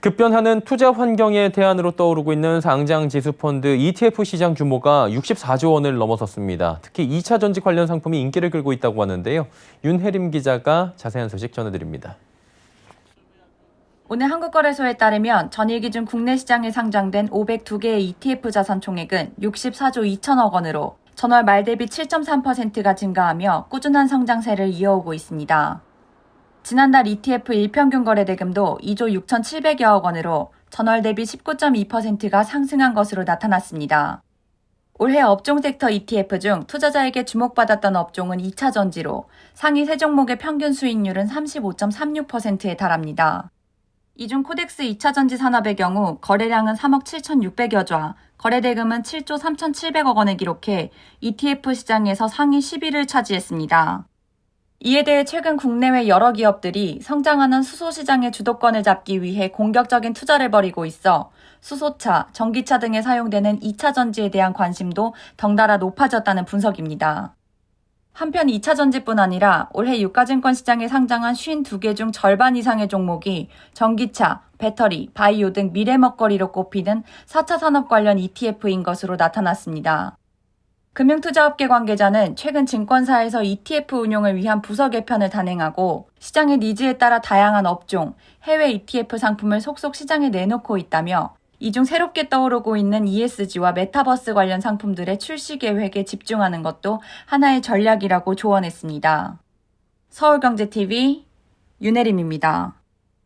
급변하는 투자 환경의 대안으로 떠오르고 있는 상장 지수 펀드 ETF 시장 규모가 64조 원을 넘어섰습니다. 특히 2차 전지 관련 상품이 인기를 끌고 있다고 하는데요. 윤혜림 기자가 자세한 소식 전해드립니다. 오늘 한국거래소에 따르면 전일 기준 국내 시장에 상장된 502개의 ETF 자산 총액은 64조 2천억 원으로 전월 말 대비 7.3%가 증가하며 꾸준한 성장세를 이어오고 있습니다. 지난달 ETF 일평균 거래 대금도 2조 6,700여억 원으로 전월 대비 19.2%가 상승한 것으로 나타났습니다. 올해 업종 섹터 ETF 중 투자자에게 주목받았던 업종은 2차 전지로 상위 세 종목의 평균 수익률은 35.36%에 달합니다. 이 중 코덱스 2차 전지 산업의 경우 거래량은 3억 7,600여 좌, 거래 대금은 7조 3,700억 원을 기록해 ETF 시장에서 상위 10위를 차지했습니다. 이에 대해 최근 국내외 여러 기업들이 성장하는 수소 시장의 주도권을 잡기 위해 공격적인 투자를 벌이고 있어 수소차, 전기차 등에 사용되는 2차 전지에 대한 관심도 덩달아 높아졌다는 분석입니다. 한편 2차 전지뿐 아니라 올해 유가증권 시장에 상장한 52개 중 절반 이상의 종목이 전기차, 배터리, 바이오 등 미래 먹거리로 꼽히는 4차 산업 관련 ETF인 것으로 나타났습니다. 금융투자업계 관계자는 최근 증권사에서 ETF 운용을 위한 부서 개편을 단행하고 시장의 니즈에 따라 다양한 업종, 해외 ETF 상품을 속속 시장에 내놓고 있다며 이 중 새롭게 떠오르고 있는 ESG와 메타버스 관련 상품들의 출시 계획에 집중하는 것도 하나의 전략이라고 조언했습니다. 서울경제TV 윤혜림입니다.